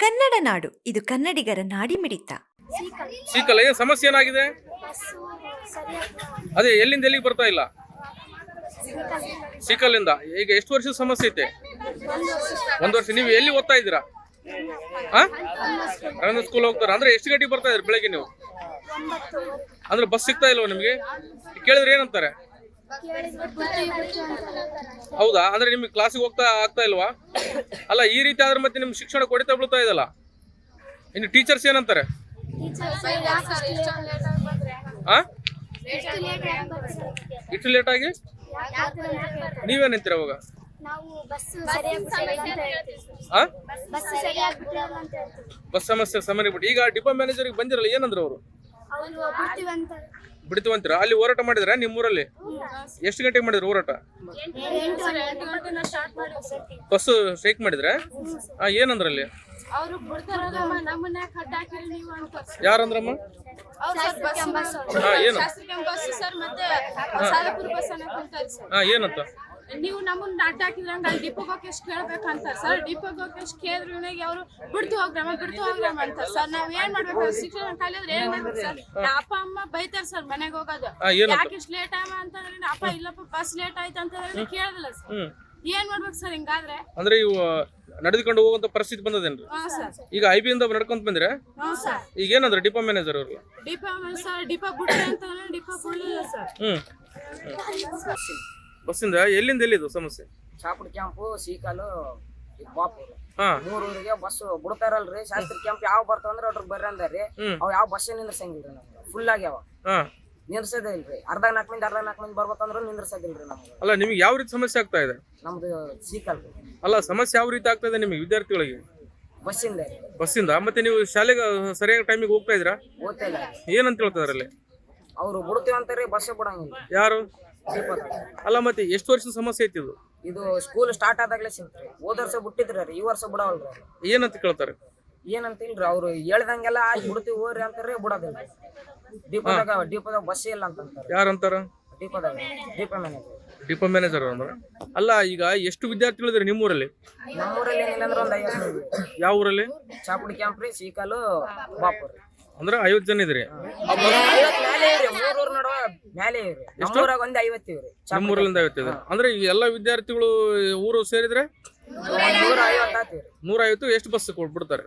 ಕನ್ನಡ ನಾಡು. ಇದು ಕನ್ನಡಿಗರ ನಾಡಿ ಮಿಡಿತ ಸಿಕ್ಕಲ್ಲ ಏನು ಸಮಸ್ಯೆ ಏನಾಗಿದೆ ಅದೇ, ಎಲ್ಲಿಂದ ಎಲ್ಲಿಗೆ ಬರ್ತಾ ಇಲ್ಲ? ಸಿಕ್ಕಲ್ಲಿಂದ ಈಗ ಎಷ್ಟು ವರ್ಷದ ಸಮಸ್ಯೆ ಐತೆ? ಒಂದು ವರ್ಷ. ನೀವು ಎಲ್ಲಿ ಓದ್ತಾ ಇದ್ದೀರಾ? ಹಾ ರವೀಂದ್ರ ಸ್ಕೂಲ್ ಹೋಗ್ತಾರ. ಅಂದ್ರೆ ಎಷ್ಟು ಗಂಟೆಗೆ ಬರ್ತಾ ಇದ್ರಿ ಬೆಳಗ್ಗೆ ನೀವು? ಅಂದ್ರೆ ಬಸ್ ಸಿಗ್ತಾ ಇಲ್ವಾ ನಿಮಗೆ? ಕೇಳಿದ್ರೆ ಏನಂತಾರೆ? ಹೌದಾ? ಅಂದ್ರೆ ನಿಮ್ಗೆ ಕ್ಲಾಸಿಗೆ ಹೋಗ್ತಾ ಆಗ್ತಾ ಇಲ್ವಾ? ಅಲ್ಲ ಈ ರೀತಿ ಆದ್ರೆ ಮತ್ತೆ ನಿಮ್ಗೆ ಶಿಕ್ಷಣ ಕೊಡಿತಾ ಬೀಳ್ತಾ ಇದಲ್ಲ? ಇನ್ನು ಟೀಚರ್ಸ್ ಏನಂತಾರೆ? ಹಾ ಇಷ್ಟು ಲೇಟ್ ಆಗಿ? ನೀವೇನಂತೀರ ಅವಾಗ ಬಸ್ ಸಮಸ್ಯೆ ಸಮಯ ಬಿಟ್ಟು ಈಗ ಡಿಪೋ ಮ್ಯಾನೇಜರ್ಗೆ ಬಂದಿರಲ್ಲ ಏನಂದ್ರೆ ಅವರು? ಅವರು ಬಿಡ್ತೀವಿ ಅಂತ ಬಿಡ್ತೀವಿ ಅಂತೀರ ಅಲ್ಲಿ ಹೋರಾಟ ಮಾಡಿದ್ರ ನಿಮ್ಮೂರಲ್ಲಿ? ಎಷ್ಟು ಗಂಟೆಗೆ ಮಾಡಿದ್ರು ಹೋರಾಟ? ಬಸ್ ಸ್ಟ್ರೈಕ್ ಮಾಡಿದ್ರ? ಹಾ ಏನಂದ್ರಲ್ಲಿ? ಅವ್ರು ಬಿಡ್ತಾರಲ್ಲಮ್ಮ ನಮ್ಮನ್ನ ಯಾಕೆ ನೀವು ಅಂತ. ಯಾರಂದ್ರಮ್ಮ? ಅವ್ರು ಸರ್ ಬಸ್ ಹಾ ಏನು? ಶಾಸ್ತ್ರಿ ಬಸ್ ಸರ್ ಮತ್ತೆ ಸಾಲಪುರ ಬಸ್ ಅನ್ನ ಸರ್. ಹಾ ಏನಂತ? ನೀವು ನಮ್ಮನ್ನ ಅಡ್ಡ ಹಾಕಿದ್ರಂಗ ಅಲ್ಲಿ ಡಿಪೋಗೆ ಹೋಗಿ ಎಷ್ಟು ಕೇಳ್ಬೇಕಂತ ಸರ್ ಡಿಪೋಗೆ ಹೋಗಿ ಎಷ್ಟು ಕೇಳಿದ್ರೆ ಅವರು ಬಿಡ್ತು ಹೋಗ್ರಮ್ಮ ಬಿಡ್ತು ಹೋಗ್ರಮ್ಮ ಅಂತ ಸರ್ ನಾವ್ ಏನ್ ಮಾಡ್ಬೇಕು? ಶಿಕ್ಷಣ ಕಲಿಯೋದ್ರೆ ಏನ್ ಮಾಡ್ಬೇಕು ಸರ್ ಅಪ್ಪ ಅಮ್ಮ ಬೈತಾರ ಸರ್ ಮನೆಗೆ ಹೋಗೋದು. ಯಾಕೆ ಇಷ್ಟು ಲೇಟ್ ಆಗ ಅಂತಂದ್ರೆ ಅಪ್ಪ ಇಲ್ಲಪ್ಪ ಬಸ್ ಲೇಟ್ ಆಯ್ತು ಅಂತಂದ್ರೆ ಕೇಳದಿಲ್ಲ ಸರ್ ಏನ್ ಮಾಡ್ಬೇಕು ಸರ್ ಹಿಂಗಾದ್ರೆ? ಅಂದ್ರೆ ಇವು ನಡೆದುಕೊಂಡು ಹೋಗುವಂತ ಪರಿಸ್ಥಿತಿ ಬಂದದೇನ್ರಿ? ಈಗ ಐ ಬಿ ಇಂದ ನಡ್ಕೊಂತ ಬಂದ್ರೆ? ಈಗ ಏನಂದ್ರೆ ಡಿಪೋ ಮ್ಯಾನೇಜರ್ ಅವರು? ಡಿಪೋ ಸರ್ ಡಿಪೋ ಬಿಡ್ರಿ ಅಂತಂದ್ರೆ ಡಿಪೋ ಬಿಡ್ಲಿಲ್ಲ ಸರ್ ಹ್ಮ್. ಬಸ್ಸಿಂದ ಎಲ್ಲಿಂದ ಎಲ್ಲಿದು ಸಮಸ್ಯೆ? ಚಾಪುಡಿ ಕ್ಯಾಂಪು ಸೀಕಲು ಬಾಪುರ್. ಹಾ. ಮೂರ್ ಊರಿಗೆ ಬಸ್ ಬಿಡ್ತಾರಲ್ರಿ ಶಾಸ್ತ್ರಿ ಕ್ಯಾಂಪ್ ಯಾವ ಬರ್ತಾವಂದ್ರ ಅದ್ರಿಗೆ ಬರ್ರಿ ಅಂದಾರಿ. ಅವ್ ಯಾವ ಬಸ್ ನಿಂದ್ರಸಂಗಿಲ್ರಿ ನಮ್ಗೆ. ಫುಲ್ ಆಗ್ಯಾವ. ಹಾ. ನಿಂದ್ರಸದೇ ಇಲ್ರಿ. ಅರ್ಧ ನಾಲ್ಕು ಮಂದಿ ಅರ್ಧ ನಾಲ್ಕು ಮಂದಿ ಬರ್ಬೇಕಂದ್ರೆ ನಿಂದ್ರಸದಿಲ್ರಿ ನಮ್ಗೆ. ಅಲ್ಲ ನಿಮ್ಗೆ ಯಾವ ರೀತಿ ಸಮಸ್ಯೆ ಆಗ್ತಾ ಇದೆ? ನಮ್ದು ಸೀಕಲ್ ಅಲ್ಲ ಸಮಸ್ಯೆ ಯಾವ ರೀತಿ ಆಗ್ತಾ ಇದೆ ನಿಮಗೆ ವಿದ್ಯಾರ್ಥಿಗಳಿಗೆ? ಬಸ್ಸಿಂದ ಬಸ್ಸಿಂದ? ಮತ್ತೆ ನೀವು ಶಾಲೆಗೆ ಸರಿಯಾದ ಟೈಮಿಗೆ ಹೋಗ್ತಾ ಇದ್ರಾ ಓದ್ತಾ ಇಲ್ಲ. ಏನಂತ ಹೇಳ್ತಾರೆ ಅಲ್ಲಿ? ಅವ್ರು ಬಿಡ್ತೀವಿ ಅಂತಾರ್ರಿ ಬಸ್ಸೇ ಬಿಡಂಗಿಲ್ಲ. ಯಾರು? ಅಲ್ಲ. ಮತ್ತೆ ಎಷ್ಟು ವರ್ಷದ ಸಮಸ್ಯೆ ಐತಿ ಇದು? ಇದು ಸ್ಕೂಲ್ ಸ್ಟಾರ್ಟ್ ಆದಾಗಲೇ ಸಿಂತ್ರಿ. ಹೋದ ವರ್ಷ ಬಿಟ್ಟಿದ್ರಿ ಈ ವರ್ಷ ಬಿಡವಲ್ರಿ ಅವ್ರು. ಏನಂತ ಕೇಳ್ತಾರೆ? ಏನಂತ ಇಲ್ರಿ ಅವ್ರು ಹೇಳ್ದಂಗೆಲ್ಲ ಆಗಿ ಬಿಡ್ತೀವಿ ಹೋಗ್ರಿ ಅಂತಾರೆ ಬಿಡೋದಿಲ್ಲ. ದೀಪದಾಗ ದೀಪದಾಗ ಬಸ್ ಇಲ್ಲ ಅಂತಂತಾರೆ. ಯಾರಂತಾರ? ದೀಪದಾಗ ದೀಪ ಮ್ಯಾನೇಜರ್ ಡಿಪೋ ಮ್ಯಾನೇಜರ್ ಅಂದ್ರೆ? ಅಲ್ಲ ಈಗ ಎಷ್ಟು ವಿದ್ಯಾರ್ಥಿಗಳಿದ್ದಾರೆ ನಿಮ್ಮೂರಲ್ಲಿ? ನಮ್ಮೂರಲ್ಲಿ ಏನಿಲ್ಲ ಅಂದ್ರೆ ಒಂದು ಐವತ್ತು ಮಂದಿ. ಯಾವ ಊರಲ್ಲಿ ಚಾಪುಡಿ ಕ್ಯಾಂಪ್ ರೀ ಸೀಕಲು ಬಾಪುರ್. ಅಂದ್ರೆ ಐವತ್ತು ಜನ ಇದ್ರಿ ಮೂರೂರ್ ಮ್ಯಾಲೆ ಇವ್ರಿ. ನಮ್ಮೂರಾಗ ಒಂದ್ ಐವತ್ತು ಇವ್ರಿ. ನಿಮ್ಮೂರಲ್ಲಿಂದ ಅಂದ್ರೆ ಈ ಎಲ್ಲ ವಿದ್ಯಾರ್ಥಿಗಳು ಊರು ಸೇರಿದ್ರೆ ನೂರ ಐವತ್ತು ಆತಿವ್ರಿ ನೂರ ಐವತ್ತು ಎಷ್ಟು ಬಸ್ ಕೊಟ್ಬಿಡ್ತಾರೆ?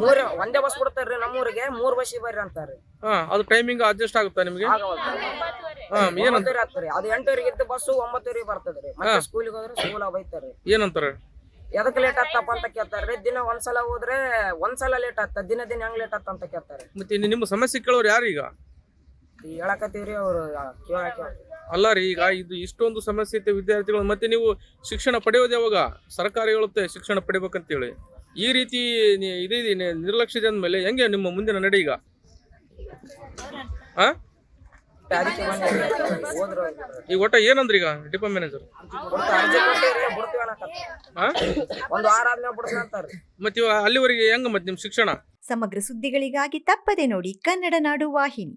ಮೂರ ಒಂದೇ ಬಸ್ ಬಿಡ್ತಾರ್ರಿ ನಮ್ಮೂರಿಗೆ ಮೂರ್ ಬಸ್ ಬರ್ರಿ ಅಂತಾರ್ರಿ. ಹಾ ಅದು ಟೈಮಿಂಗ್ ಅಡ್ಜಸ್ಟ್ ಆಗುತ್ತಾ ನಿಮಗೆ? ಹಾ ಏನಂತ ಒಂಬತ್ತುವರೆ ಆಗ್ತಾರಿ ಅದು ಎಂಟುವರೆಗೆ ಇದ್ದ ಬಸ್ಸು ಒಂಬತ್ತುವರೆಗೆ ಬರ್ತದ್ರಿ. ಮತ್ತೆ ಸ್ಕೂಲಿಗೆ ಹೋದ್ರೆ ಸ್ಕೂಲ್ ಬೈತಾರ್ರಿ. ಏನಂತಾರೆ? ಎದಕ್ ಲೇಟ್ ಆಗ್ತಪ್ಪ ಅಂತ ಕೇಳ್ತಾರ್ರಿ. ದಿನ ಒಂದ್ಸಲ ಹೋದ್ರೆ ಒಂದ್ಸಲ ಲೇಟ್ ಆಗ್ತದ. ದಿನ ದಿನ ಹೆಂಗ್ ಲೇಟ್ ಆಗ್ತ ಅಂತ ಕೇಳ್ತಾರೆ ಮತ್ತೆ ಇನ್ನು ನಿಮ್ಮ ಸಮಸ್ಯೆ ಕೇಳೋರು ಯಾರು ಈಗ ಹೇಳಕತ್ತೀವ್ರಿ ಅವ್ರು ಅಲ್ಲ ರೀ ಈಗ ಇದು ಇಷ್ಟೊಂದು ಸಮಸ್ಯೆ ಐತೆ ವಿದ್ಯಾರ್ಥಿಗಳು ಮತ್ತೆ ನೀವು ಶಿಕ್ಷಣ ಪಡೆಯೋದು ಯಾವಾಗ? ಸರ್ಕಾರ ಹೇಳುತ್ತೆ ಶಿಕ್ಷಣ ಪಡಿಬೇಕಂತೇಳಿ. ಈ ರೀತಿ ನಿ- ಇದೇ ನಿ- ನಿರ್ಲಕ್ಷ್ಯದ ಮೇಲೆ ಹೆಂಗೆ ನಿಮ್ಮ ಮುಂದಿನ ನಡೆ ಈಗ? ಅದಕ್ಕೆ ಹೋದ್ರು ಈಗ ಒಟ್ಟ ಏನಂದ್ರಿ ಈಗ ಡಿಪೋ ಮ್ಯಾನೇಜರ್? ಬಿಡ್ತಾ ಅರ್ಜಿ ಕೊಟ್ಟಿವ್ರಿ ಬಿಡ್ತೀವಿ ಅನ್ನಕತ್ತಾರ ಹಾ ಒಂದ್ ವಾರ ಆದ್ಮೇಲೆ ಬಿಡ್ತೀನಿ ಅಂತಾರ್ರಿ ಮತ್ತೆ ಅಲ್ಲಿವರೆಗೆ ಹೆಂಗ ಮತ್ತೆ ನಿಮ್ಮ ಶಿಕ್ಷಣ? ಸಮಗ್ರ ಸುದ್ದಿಗಳಿಗಾಗಿ ತಪ್ಪದೆ ನೋಡಿ ಕನ್ನಡ ನಾಡು ವಾಹಿನಿ.